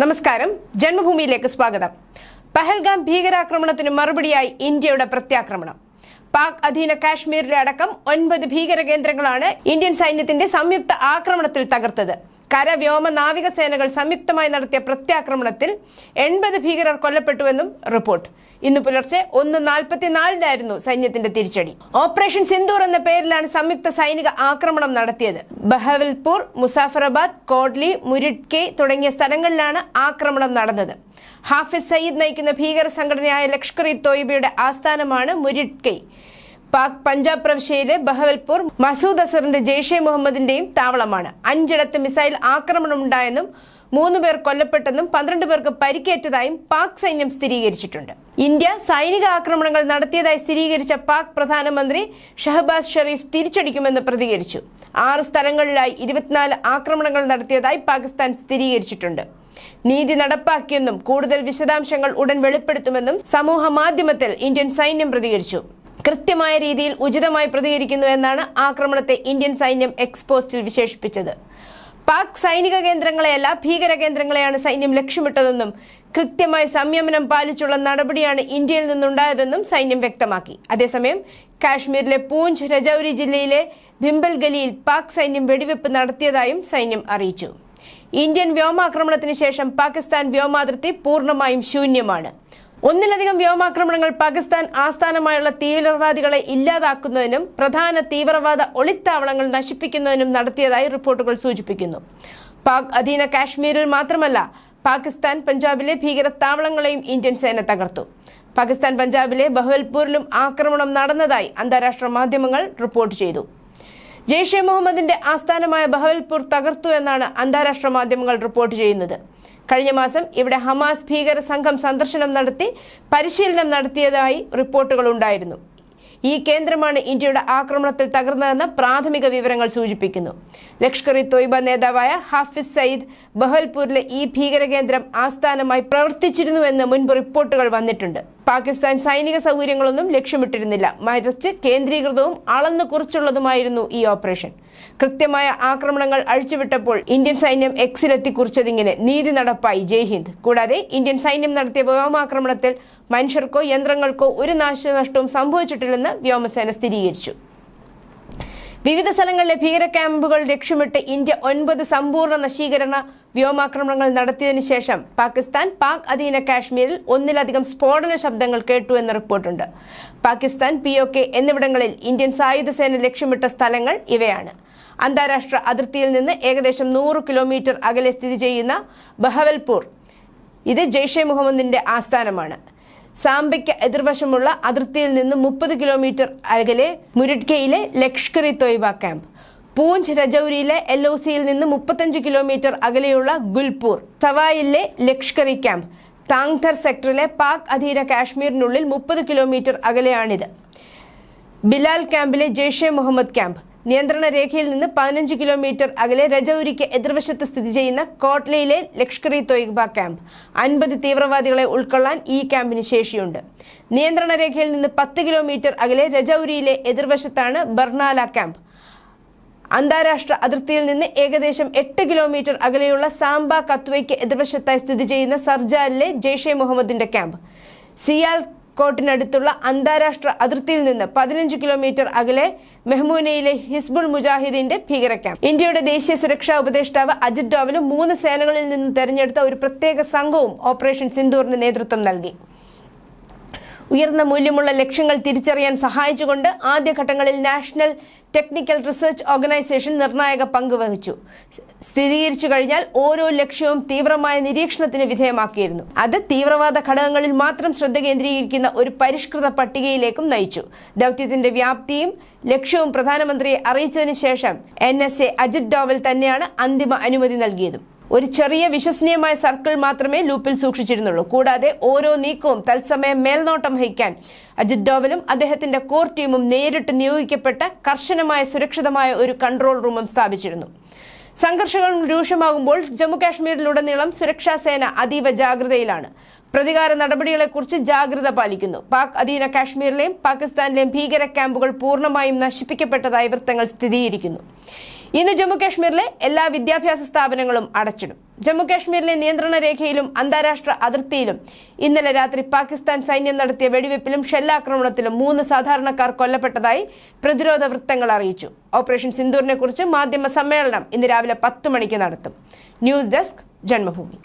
നമസ്കാരം. ജന്മഭൂമിയിലേക്ക് സ്വാഗതം. പഹൽഗാം ഭീകരാക്രമണത്തിന് മറുപടിയായി ഇന്ത്യയുടെ പ്രത്യാക്രമണം. പാക് അധീന കാശ്മീരിലെ അടക്കം ഒൻപത് ഭീകര കേന്ദ്രങ്ങളാണ് ഇന്ത്യൻ സൈന്യത്തിന്റെ സംയുക്ത ആക്രമണത്തിൽ തകർത്തത്. കര വ്യോമ നാവിക സേനകൾ സംയുക്തമായി നടത്തിയ പ്രത്യാക്രമണത്തിൽ എൺപത് ഭീകരർ കൊല്ലപ്പെട്ടുവെന്നും റിപ്പോർട്ട്. ഇന്ന് പുലർച്ചെ ഒന്ന് നാൽപ്പത്തിനാലിനായിരുന്നു സൈന്യത്തിന്റെ തിരിച്ചടി. ഓപ്പറേഷൻ സിന്ദൂർ എന്ന പേരിലാണ് സംയുക്ത സൈനിക ആക്രമണം നടത്തിയത്. ബഹവൽപൂർ മുസാഫറബാദ് കോഡ്ലി മുരിഡ്കെ തുടങ്ങിയ സ്ഥലങ്ങളിലാണ് ആക്രമണം നടന്നത്. ഹാഫിസ് സയ്യിദ് നയിക്കുന്ന ഭീകര സംഘടനയായ ലഷ്കർ ഇ തോയിബയുടെ ആസ്ഥാനമാണ് മുരിഡ്കെ പാക് പഞ്ചാബ് പ്രവിശ്യയിലെ ബഹവൽപൂർ മസൂദ് അസറിന്റെ ജെയ്ഷെ മുഹമ്മദിന്റെയും താവളമാണ്. അഞ്ചിടത്ത് മിസൈൽ ആക്രമണമുണ്ടായെന്നും മൂന്ന് പേർ കൊല്ലപ്പെട്ടെന്നും പന്ത്രണ്ട് പേർക്ക് പരിക്കേറ്റതായും പാക് സൈന്യം സ്ഥിരീകരിച്ചിട്ടുണ്ട്. ഇന്ത്യ സൈനിക ആക്രമണങ്ങൾ നടത്തിയതായി സ്ഥിരീകരിച്ച പാക് പ്രധാനമന്ത്രി ഷഹബാസ് ഷെറീഫ് തിരിച്ചടിക്കുമെന്ന് പ്രതികരിച്ചു. ആറ് സ്ഥലങ്ങളിലായി ഇരുപത്തിനാല് ആക്രമണങ്ങൾ നടത്തിയതായി പാകിസ്ഥാൻ സ്ഥിരീകരിച്ചിട്ടുണ്ട്. നീതി നടപ്പാക്കിയെന്നും കൂടുതൽ വിശദാംശങ്ങൾ ഉടൻ വെളിപ്പെടുത്തുമെന്നും സമൂഹ മാധ്യമത്തിൽ ഇന്ത്യൻ സൈന്യം പ്രതികരിച്ചു. കൃത്യമായ രീതിയിൽ ഉചിതമായി പ്രതികരിക്കുന്നു എന്നാണ് ആക്രമണത്തെ ഇന്ത്യൻ സൈന്യം എക്സ്പോസ്റ്റിൽ വിശേഷിപ്പിച്ചത്. പാക് സൈനിക കേന്ദ്രങ്ങളെയല്ല ഭീകര കേന്ദ്രങ്ങളെയാണ് സൈന്യം ലക്ഷ്യമിട്ടതെന്നും കൃത്യമായ സംയമനം പാലിച്ചുള്ള നടപടിയാണ് ഇന്ത്യയിൽ നിന്നുണ്ടായതെന്നും സൈന്യം വ്യക്തമാക്കി. അതേസമയം കാശ്മീരിലെ പൂഞ്ച് രജൌരി ജില്ലയിലെ ഭിംബൽ ഭിംബൽഗലിയിൽ പാക് സൈന്യം വെടിവെപ്പ് നടത്തിയതായും സൈന്യം അറിയിച്ചു. ഇന്ത്യൻ വ്യോമാക്രമണത്തിന് ശേഷം പാകിസ്ഥാൻ വ്യോമാതിർത്തി പൂർണമായും ശൂന്യമാണ്. ഒന്നിലധികം വ്യോമാക്രമണങ്ങൾ പാകിസ്ഥാൻ ആസ്ഥാനമായുള്ള തീവ്രവാദികളെ ഇല്ലാതാക്കുന്നതിനും പ്രധാന തീവ്രവാദ ഒളിത്താവളങ്ങൾ നശിപ്പിക്കുന്നതിനും നടത്തിയതായി റിപ്പോർട്ടുകൾ സൂചിപ്പിക്കുന്നു. പാക് അധീന കാശ്മീരിൽ മാത്രമല്ല പാകിസ്ഥാൻ പഞ്ചാബിലെ ഭീകര താവളങ്ങളെയും ഇന്ത്യൻ സേന തകർത്തു. പാകിസ്ഥാൻ പഞ്ചാബിലെ ബഹവൽപൂരിലും ആക്രമണം നടന്നതായി അന്താരാഷ്ട്ര മാധ്യമങ്ങൾ റിപ്പോർട്ട് ചെയ്തു. ജെയ്ഷെ മുഹമ്മദിന്റെ ആസ്ഥാനമായ ബഹവൽപൂർ തകർത്തു എന്നാണ് അന്താരാഷ്ട്ര മാധ്യമങ്ങൾ റിപ്പോർട്ട് ചെയ്യുന്നത്. കഴിഞ്ഞ മാസം ഇവിടെ ഹമാസ് ഭീകര സംഘം സന്ദർശനം നടത്തി പരിശീലനം നടത്തിയതായി റിപ്പോർട്ടുകൾ ഉണ്ടായിരുന്നു. ഈ കേന്ദ്രമാണ് ഇന്ത്യയുടെ ആക്രമണത്തിൽ തകർന്നതെന്ന് പ്രാഥമിക വിവരങ്ങൾ സൂചിപ്പിക്കുന്നു. ലഷ്കർ ഇ തൊയ്ബ നേതാവായ ഹാഫിസ് സയ്യിദ് ബഹൽപൂരിലെ ഈ ഭീകര കേന്ദ്രം ആസ്ഥാനമായി പ്രവർത്തിച്ചിരുന്നുവെന്ന് മുൻപ് റിപ്പോർട്ടുകൾ വന്നിട്ടുണ്ട്. പാകിസ്ഥാൻ സൈനിക സൗകര്യങ്ങളൊന്നും ലക്ഷ്യമിട്ടിരുന്നില്ല. മറിച്ച് കേന്ദ്രീകൃതവും അളന്നു കുറിച്ചുള്ളതുമായിരുന്നു ഈ ഓപ്പറേഷൻ. കൃത്യമായ ആക്രമണങ്ങൾ അഴിച്ചുവിട്ടപ്പോൾ ഇന്ത്യൻ സൈന്യം എക്സിലെത്തി കുറിച്ചതിങ്ങനെ നീതി നടപ്പായി ജയ് ഹിന്ദ്. കൂടാതെ ഇന്ത്യൻ സൈന്യം നടത്തിയ വ്യോമാക്രമണത്തിൽ മനുഷ്യർക്കോ യന്ത്രങ്ങൾക്കോ ഒരു നാശനഷ്ടവും സംഭവിച്ചിട്ടില്ലെന്ന് വ്യോമസേന സ്ഥിരീകരിച്ചു. വിവിധ സ്ഥലങ്ങളിലെ ഭീകര ക്യാമ്പുകൾ ലക്ഷ്യമിട്ട് ഇന്ത്യ ഒൻപത് സമ്പൂർണ നശീകരണ വ്യോമാക്രമണങ്ങൾ നടത്തിയതിനു ശേഷം പാകിസ്ഥാൻ പാക് അധീന കാശ്മീരിൽ ഒന്നിലധികം സ്ഫോടന ശബ്ദങ്ങൾ കേട്ടു എന്ന റിപ്പോർട്ടുണ്ട്. പാകിസ്ഥാൻ പി ഒ കെ എന്നിവിടങ്ങളിൽ ഇന്ത്യൻ സായുധ സേന ലക്ഷ്യമിട്ട സ്ഥലങ്ങൾ ഇവയാണ്. അന്താരാഷ്ട്ര അതിർത്തിയിൽ നിന്ന് ഏകദേശം നൂറ് കിലോമീറ്റർ അകലെ സ്ഥിതി ചെയ്യുന്ന ബഹവൽപൂർ. ഇത് ജെയ്ഷെ മുഹമ്മദിന്റെ ആസ്ഥാനമാണ്. സാമ്പയ്ക്ക് എതിർവശമുള്ള അതിർത്തിയിൽ നിന്ന് മുപ്പത് കിലോമീറ്റർ അകലെ മുരിഡ്കയിലെ ലഷ്കർ ഇ ക്യാമ്പ്. പൂഞ്ച് രജൌരിയിലെ എൽ ഒ സിയിൽ നിന്ന് മുപ്പത്തഞ്ച് കിലോമീറ്റർ അകലെയുള്ള ഗുൽപൂർ സവായിലെ ലഷ്കർ ഇ ക്യാമ്പ്. താങ്ധർ സെക്ടറിലെ പാക് അധീന കാശ്മീരിനുള്ളിൽ മുപ്പത് കിലോമീറ്റർ അകലെയാണിത്. ബിലാൽ ക്യാമ്പിലെ ജെയ്ഷെ മുഹമ്മദ് ക്യാമ്പ്. നിയന്ത്രണ രേഖയിൽ നിന്ന് പതിനഞ്ച് കിലോമീറ്റർ അകലെ രജൌരിക്ക് എതിർവശത്ത് സ്ഥിതി ചെയ്യുന്ന കോട്ട്ലയിലെ ലഷ്കർ ഇ തോയ്ബ ക്യാമ്പ്. അൻപത് തീവ്രവാദികളെ ഉൾക്കൊള്ളാൻ ഈ ക്യാമ്പിന് ശേഷിയുണ്ട്. നിയന്ത്രണ രേഖയിൽ നിന്ന് പത്ത് കിലോമീറ്റർ അകലെ രജൌരിയിലെ എതിർവശത്താണ് ബർണാല ക്യാമ്പ്. അന്താരാഷ്ട്ര അതിർത്തിയിൽ നിന്ന് ഏകദേശം എട്ട് കിലോമീറ്റർ അകലെയുള്ള സാംബ കത്വയ്ക്ക് എതിർവശത്തായി സ്ഥിതി ചെയ്യുന്ന സർജാലിലെ ജെയ്ഷെ മുഹമ്മദിന്റെ ക്യാമ്പ്. സിയാൽ കോട്ടിനടുത്തുള്ള അന്താരാഷ്ട്ര അതിർത്തിയിൽ നിന്ന് പതിനഞ്ച് കിലോമീറ്റർ അകലെ മെഹ്മൂനയിലെ ഹിസ്ബുൾ മുജാഹിദീന്റെ ഭീകര ക്യാമ്പ്. ഇന്ത്യയുടെ ദേശീയ സുരക്ഷാ ഉപദേഷ്ടാവ് അജിത് ഡോവലും മൂന്ന് സേനകളിൽ നിന്ന് തെരഞ്ഞെടുത്ത ഒരു പ്രത്യേക സംഘവും ഓപ്പറേഷൻ സിന്ദൂറിന് നേതൃത്വം നൽകി. ഉയർന്ന മൂല്യമുള്ള ലക്ഷ്യങ്ങൾ തിരിച്ചറിയാൻ സഹായിച്ചുകൊണ്ട് ആദ്യഘട്ടങ്ങളിൽ നാഷണൽ ടെക്നിക്കൽ റിസർച്ച് ഓർഗനൈസേഷൻ നിർണായക പങ്കുവഹിച്ചു സ്ഥിരീകരിച്ചു കഴിഞ്ഞാൽ ഓരോ ലക്ഷ്യവും തീവ്രമായ നിരീക്ഷണത്തിന് വിധേയമാക്കിയിരുന്നു. അത് തീവ്രവാദ ഘടകങ്ങളിൽ മാത്രം ശ്രദ്ധ കേന്ദ്രീകരിക്കുന്ന ഒരു പരിഷ്കൃത പട്ടികയിലേക്കും നയിച്ചു. ദൗത്യത്തിന്റെ വ്യാപ്തിയും ലക്ഷ്യവും പ്രധാനമന്ത്രിയെ അറിയിച്ചതിനു ശേഷം N S A Ajit Doval തന്നെയാണ് അന്തിമ അനുമതി നൽകിയതും. ഒരു ചെറിയ വിശ്വസനീയമായ സർക്കിൾ മാത്രമേ ലൂപ്പിൽ സൂക്ഷിച്ചിരുന്നുള്ളൂ. കൂടാതെ ഓരോ നീക്കവും തത്സമയം മേൽനോട്ടം വഹിക്കാൻ അജിത് ഡോവലും അദ്ദേഹത്തിന്റെ കോർ ടീമും നേരിട്ട് നിയോഗിക്കപ്പെട്ട കർശനമായ സുരക്ഷിതമായ ഒരു കൺട്രോൾ റൂമും സ്ഥാപിച്ചിരുന്നു. സംഘർഷങ്ങൾ രൂക്ഷമാകുമ്പോൾ ജമ്മുകാശ്മീരിലുടനീളം സുരക്ഷാ സേന അതീവ ജാഗ്രതയിലാണ്. പ്രതികാര നടപടികളെക്കുറിച്ച് ജാഗ്രത പാലിക്കുന്നു. പാക് അധീന കാശ്മീരിലെയും പാകിസ്ഥാനിലെയും ഭീകര ക്യാമ്പുകൾ പൂർണമായും നശിപ്പിക്കപ്പെട്ടതായി വൃത്തങ്ങൾ സ്ഥിരീകരിക്കുന്നു. ഇന്ന് ജമ്മുകാശ്മീരിലെ എല്ലാ വിദ്യാഭ്യാസ സ്ഥാപനങ്ങളും അടച്ചിടും. ജമ്മുകാശ്മീരിലെ നിയന്ത്രണ രേഖയിലും അന്താരാഷ്ട്ര അതിർത്തിയിലും ഇന്നലെ രാത്രി പാകിസ്ഥാൻ സൈന്യം നടത്തിയ വെടിവെപ്പിലും ഷെല്ലാക്രമണത്തിലും മൂന്ന് സാധാരണക്കാർ കൊല്ലപ്പെട്ടതായി പ്രതിരോധ വൃത്തങ്ങൾ അറിയിച്ചു. ഓപ്പറേഷൻ സിന്ദൂറിനെ കുറിച്ച് മാധ്യമ സമ്മേളനം ഇന്ന് രാവിലെ പത്ത് മണിക്ക് നടത്തും. News desk Janmabhumi.